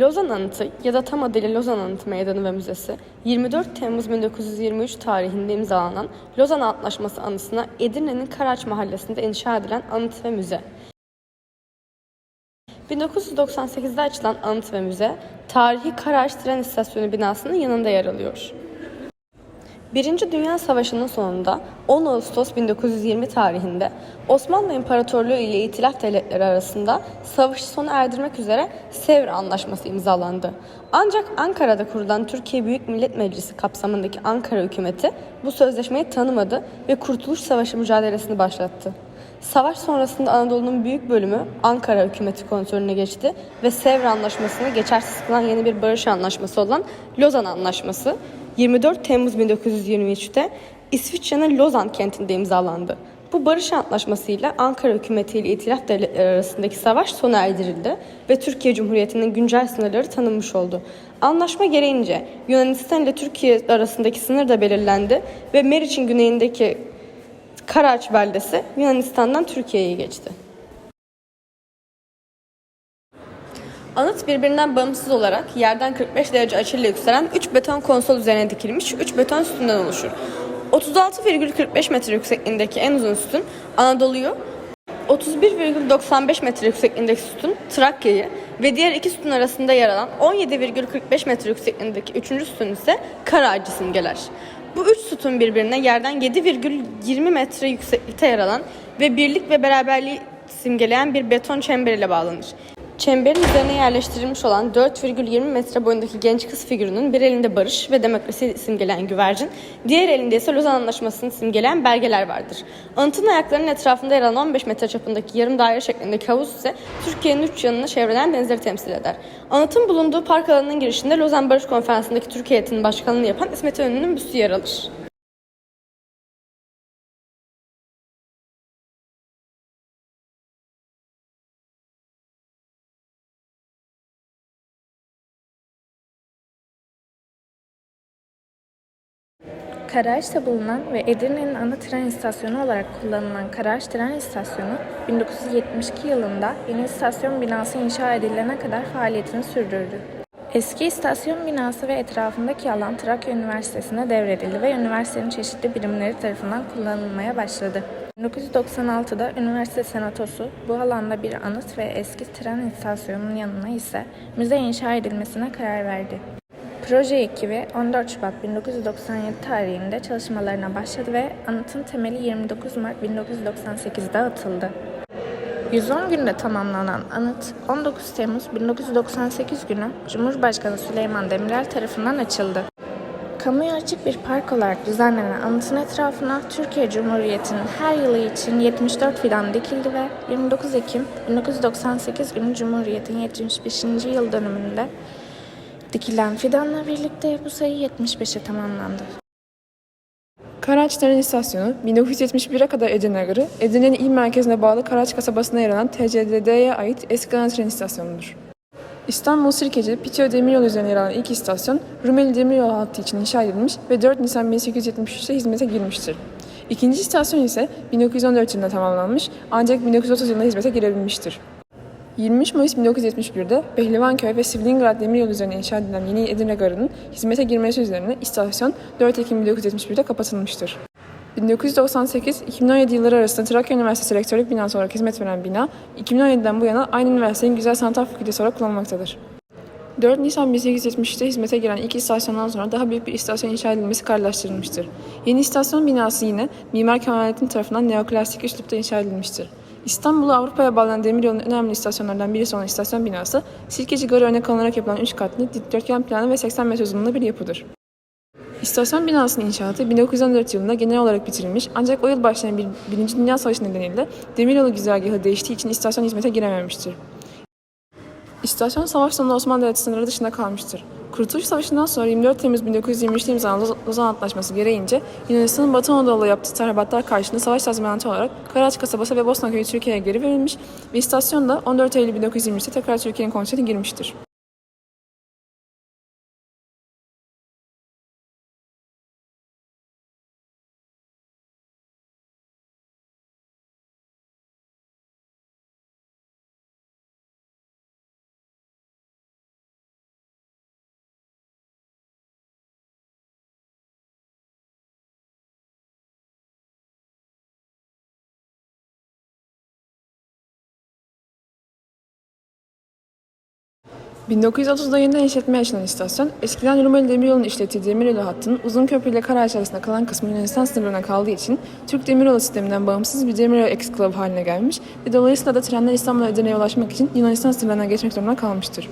Lozan Anıtı ya da tam adıyla Lozan Anıtı Meydanı ve Müzesi 24 Temmuz 1923 tarihinde imzalanan Lozan Antlaşması anısına Edirne'nin Karaç mahallesinde inşa edilen anıt ve müze. 1998'de açılan anıt ve müze, tarihi Karaç Tren İstasyonu binasının yanında yer alıyor. Birinci Dünya Savaşı'nın sonunda 10 Ağustos 1920 tarihinde Osmanlı İmparatorluğu ile İtilaf Devletleri arasında savaşı sona erdirmek üzere Sevr Anlaşması imzalandı. Ancak Ankara'da kurulan Türkiye Büyük Millet Meclisi kapsamındaki Ankara hükümeti bu sözleşmeyi tanımadı ve Kurtuluş Savaşı mücadelesini başlattı. Savaş sonrasında Anadolu'nun büyük bölümü Ankara hükümeti kontrolüne geçti ve Sevr Anlaşması'nı geçersiz kılan yeni bir barış anlaşması olan Lozan Anlaşması 24 Temmuz 1923'te İsviçre'nin Lozan kentinde imzalandı. Bu barış anlaşmasıyla Ankara hükümeti ile İtilaf devletleri arasındaki savaş sona erdirildi ve Türkiye Cumhuriyeti'nin güncel sınırları tanınmış oldu. Anlaşma gereğince Yunanistan ile Türkiye arasındaki sınır da belirlendi ve Meriç'in güneyindeki Karaç beldesi Yunanistan'dan Türkiye'ye geçti. Anıt birbirinden bağımsız olarak yerden 45 derece açıyla yükselen 3 beton konsol üzerine dikilmiş 3 beton sütundan oluşur. 36,45 metre yüksekliğindeki en uzun sütun Anadolu'yu, 31,95 metre yüksekliğindeki sütun Trakya'yı ve diğer iki sütun arasında yer alan 17,45 metre yüksekliğindeki üçüncü sütun ise Karaağacı simgeler. Bu üç sütun birbirine yerden 7,20 metre yükseklikte yer alan ve birlik ve beraberliği simgeleyen bir beton çember ile bağlanır. Çemberin üzerine yerleştirilmiş olan 4,20 metre boyundaki genç kız figürünün bir elinde barış ve demokrasi simgeleyen güvercin, diğer elinde ise Lozan Anlaşması'nı simgeleyen belgeler vardır. Anıtın ayaklarının etrafında yer alan 15 metre çapındaki yarım daire şeklindeki havuz ise Türkiye'nin üç yanını çevreleyen denizleri temsil eder. Anıtın bulunduğu park alanının girişinde Lozan Barış Konferansı'ndaki Türkiye heyetinin başkanlığını yapan İsmet İnönü'nün büstü yer alır. Karaağaç'ta bulunan ve Edirne'nin ana tren istasyonu olarak kullanılan Karaağaç Tren İstasyonu, 1972 yılında yeni istasyon binası inşa edilene kadar faaliyetini sürdürdü. Eski istasyon binası ve etrafındaki alan Trakya Üniversitesi'ne devredildi ve üniversitenin çeşitli birimleri tarafından kullanılmaya başladı. 1996'da üniversite senatosu bu alanda bir anıt ve eski tren istasyonunun yanına ise müze inşa edilmesine karar verdi. Proje ekibi 14 Şubat 1997 tarihinde çalışmalarına başladı ve anıtın temeli 29 Mart 1998'de atıldı. 110 günde tamamlanan anıt 19 Temmuz 1998 günü Cumhurbaşkanı Süleyman Demirel tarafından açıldı. Kamuya açık bir park olarak düzenlenen anıtın etrafına Türkiye Cumhuriyeti'nin her yılı için 74 fidan dikildi ve 29 Ekim 1998 günü Cumhuriyet'in 75. yıl dönümünde dikilen fidanla birlikte bu sayı 75'e tamamlandı. Karaç Tren İstasyonu 1971'e kadar Edirne Garı, Edirne'nin il merkezine bağlı Karaç kasabasına yer alan TCDD'ye ait eski tren istasyonudur. İstanbul Sirkeci, Pityo Demiryolu üzerine yer alan ilk istasyon, Rumeli Demiryolu hattı için inşa edilmiş ve 4 Nisan 1873'te hizmete girmiştir. İkinci istasyon ise 1914 yılında tamamlanmış ancak 1930 yılında hizmete girebilmiştir. 23 Mayıs 1971'de Pehlivanköy ve Sivringrad Demiryolu üzerine inşa edilen yeni Edirne Garı'nın hizmete girmesi üzerine istasyon 4 Ekim 1971'de kapatılmıştır. 1998-2017 yılları arasında Trakya Üniversitesi Rektörlük binası olarak hizmet veren bina, 2017'den bu yana aynı üniversitenin Güzel Sanatlar Fakültesi olarak kullanılmaktadır. 4 Nisan 1873'te hizmete giren ilk istasyondan sonra daha büyük bir istasyon inşa edilmesi kararlaştırılmıştır. Yeni istasyon binası yine Mimar Kemalettin tarafından neoklasik üslupta inşa edilmiştir. İstanbul'u Avrupa'ya bağlayan demiryolunun önemli istasyonlarından birisi olan istasyon binası, Sirkeci Garı örnek alınarak yapılan 3 katlı, dikdörtgen planı ve 80 metre uzunluğunda bir yapıdır. İstasyon binasının inşaatı 1914 yılında genel olarak bitirilmiş ancak o yıl başlayan bir Birinci Dünya Savaşı nedeniyle demiryolu güzergahı değiştiği için istasyon hizmete girememiştir. İstasyon savaş sonunda Osmanlı Devleti sınırı dışında kalmıştır. Kurtuluş Savaşı'ndan sonra 24 Temmuz 1923'te imzalanan Loz- Lozan Antlaşması gereğince Yunanistan'ın Batı Anadolu'da yaptığı tahribatlar karşılığında savaş tazminatı olarak Karaç kasabası ve Bosna köyü Türkiye'ye geri verilmiş ve istasyon da 14 Eylül 1923'te tekrar Türkiye'nin kontrolüne girmiştir. 1930'da yeniden işletmeye açılan istasyon, eskiden Rumeli Demiryolu'nun işlettiği demiryolu hattının uzun köprü ile Karaağaç arasında kalan kısmı Yunanistan sınırlarına kaldığı için Türk Demiryolu sisteminden bağımsız bir demiryolu eksklav haline gelmiş ve dolayısıyla da trenler İstanbul'a Edirne'ye ulaşmak için Yunanistan sınırlarına geçmek zorunda kalmıştır.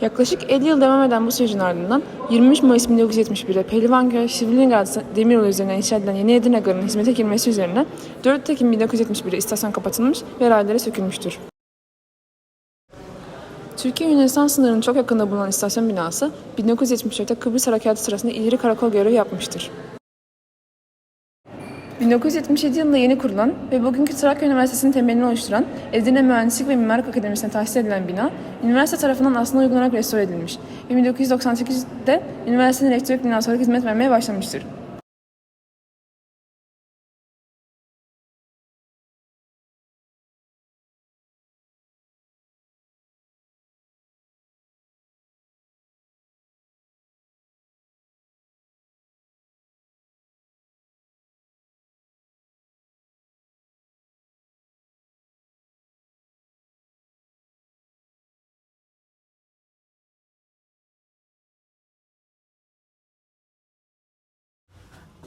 Yaklaşık 50 yıl devam eden bu sürecin ardından 23 Mayıs 1971'de Pehlivanköy Şivrilingrad demiryolu üzerinden inşa edilen Yeni Edirne Garı'nın hizmete girmesi üzerine 4 Ekim 1971'de istasyon kapatılmış ve rayları sökülmüştür. Türkiye Yunanistan sınırının çok yakında bulunan istasyon binası 1974'te Kıbrıs Harekatı sırasında ileri karakol görevi yapmıştır. 1977 yılında yeni kurulan ve bugünkü Trakya Üniversitesi'nin temelini oluşturan Edirne Mühendislik ve Mimarlık Akademisi'ne tahsis edilen bina, üniversite tarafından aslında uygulanarak restore edilmiş ve 1998'de üniversitenin rektörlük binası olarak hizmet vermeye başlamıştır.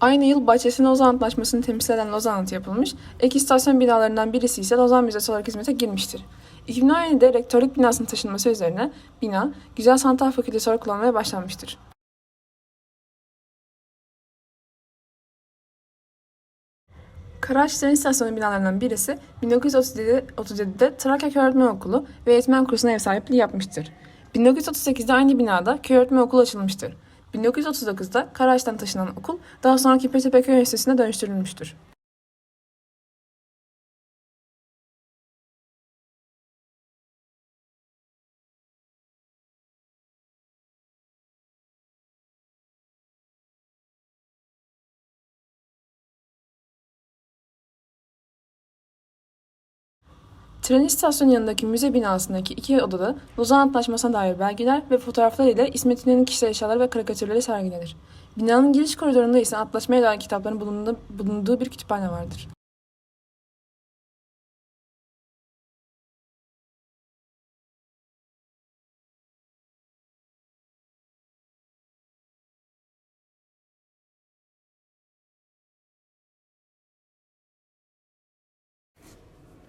Aynı yıl bahçesine Lozan Antlaşması'nı temsil eden Lozan Anıtı yapılmış, ek istasyon binalarından birisi ise Lozan Müzesi olarak hizmete girmiştir. 2017'de rektörlük binasının taşınması üzerine bina, Güzel Sanatlar Fakültesi olarak kullanmaya başlanmıştır. Tren İstasyonu binalarından birisi 1937'de 37'de Trakya Köy Öğretmen Okulu ve Eğitmen Kursu'na ev sahipliği yapmıştır. 1938'de aynı binada Köy Öğretmen Okulu açılmıştır. 1939'da Karaağaç'tan taşınan okul daha sonra Kipirtepe Köy Enstitüsü'ne dönüştürülmüştür. Tren istasyonu yanındaki müze binasındaki iki odada Lozan Antlaşması'na dair belgeler ve fotoğraflar ile İsmet İnönü'nün kişisel eşyaları ve karikatürleri sergilenir. Binanın giriş koridorunda ise antlaşmaya dair kitapların bulunduğu, bir kütüphane vardır.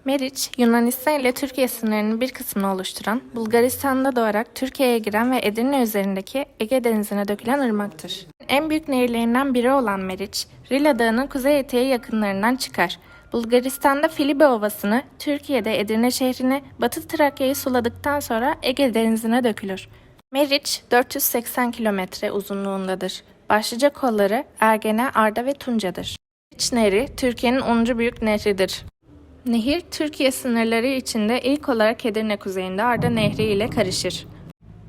Meriç, Yunanistan ile Türkiye sınırının bir kısmını oluşturan, Bulgaristan'da doğarak Türkiye'ye giren ve Edirne üzerindeki Ege Denizi'ne dökülen ırmaktır. En büyük nehirlerinden biri olan Meriç, Rila Dağı'nın kuzey eteği yakınlarından çıkar. Bulgaristan'da Filibe Ovası'nı, Türkiye'de Edirne şehrini, Batı Trakya'yı suladıktan sonra Ege Denizi'ne dökülür. Meriç 480 kilometre uzunluğundadır. Başlıca kolları Ergene, Arda ve Tunca'dır. Meriç Nehri Türkiye'nin 10. büyük nehridir. Nehir, Türkiye sınırları içinde ilk olarak Edirne kuzeyinde Arda Nehri ile karışır.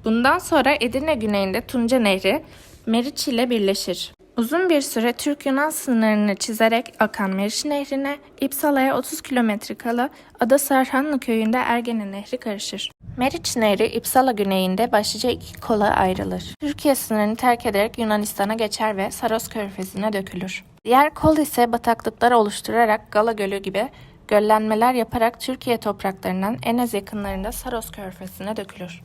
Bundan sonra Edirne güneyinde Tunca Nehri, Meriç ile birleşir. Uzun bir süre Türk-Yunan sınırını çizerek akan Meriç Nehri'ne İpsala'ya 30 kilometre kala Ada Sarhanlı köyünde Ergene Nehri karışır. Meriç Nehri İpsala güneyinde başlıca iki kola ayrılır. Türkiye sınırını terk ederek Yunanistan'a geçer ve Saros Körfezi'ne dökülür. Diğer kol ise bataklıklar oluşturarak Gala Gölü gibi göllenmeler yaparak Türkiye topraklarından en az yakınlarında Saros Körfezi'ne dökülür.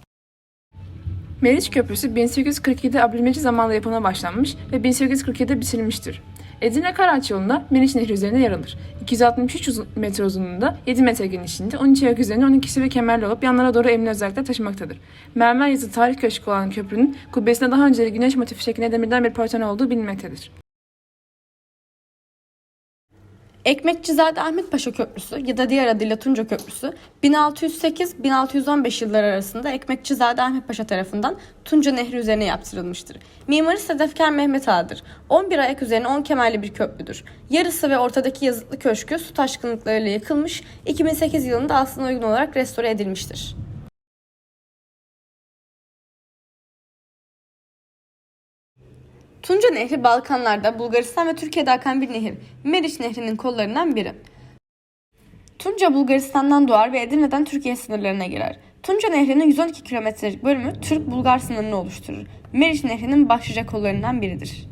Meriç Köprüsü 1847'de Abdülmecit zamanında yapımına başlanmış ve 1847'de bitirilmiştir. Edirne Karaağaç yolunda Meriç Nehri üzerinde yer alır. 263 uzun- metre uzunluğunda, 7 metre genişliğinde, 13 ayak üzerinde 12'si ve kemerli olup yanlara doğru emni özellikle taşımaktadır. Mermer yazı tarih köşkü olan köprünün kubbesinde daha önce güneş motifi şeklinde demirden bir parçanı olduğu bilinmektedir. Ekmekçizade Ahmet Paşa Köprüsü ya da diğer adıyla Tunca Köprüsü 1608-1615 yılları arasında Ekmekçizade Ahmet Paşa tarafından Tunca Nehri üzerine yaptırılmıştır. Mimarı Sedefkar Mehmet Ağa'dır. 11 ayak üzerine 10 kemerli bir köprüdür. Yarısı ve ortadaki yazıtlı köşkü su taşkınlıklarıyla yıkılmış, 2008 yılında aslına uygun olarak restore edilmiştir. Tunca Nehri Balkanlarda, Bulgaristan ve Türkiye'de akan bir nehir. Meriç Nehri'nin kollarından biri. Tunca Bulgaristan'dan doğar ve Edirne'den Türkiye sınırlarına girer. Tunca Nehri'nin 112 kilometrelik bölümü Türk-Bulgar sınırını oluşturur. Meriç Nehri'nin başlıca kollarından biridir.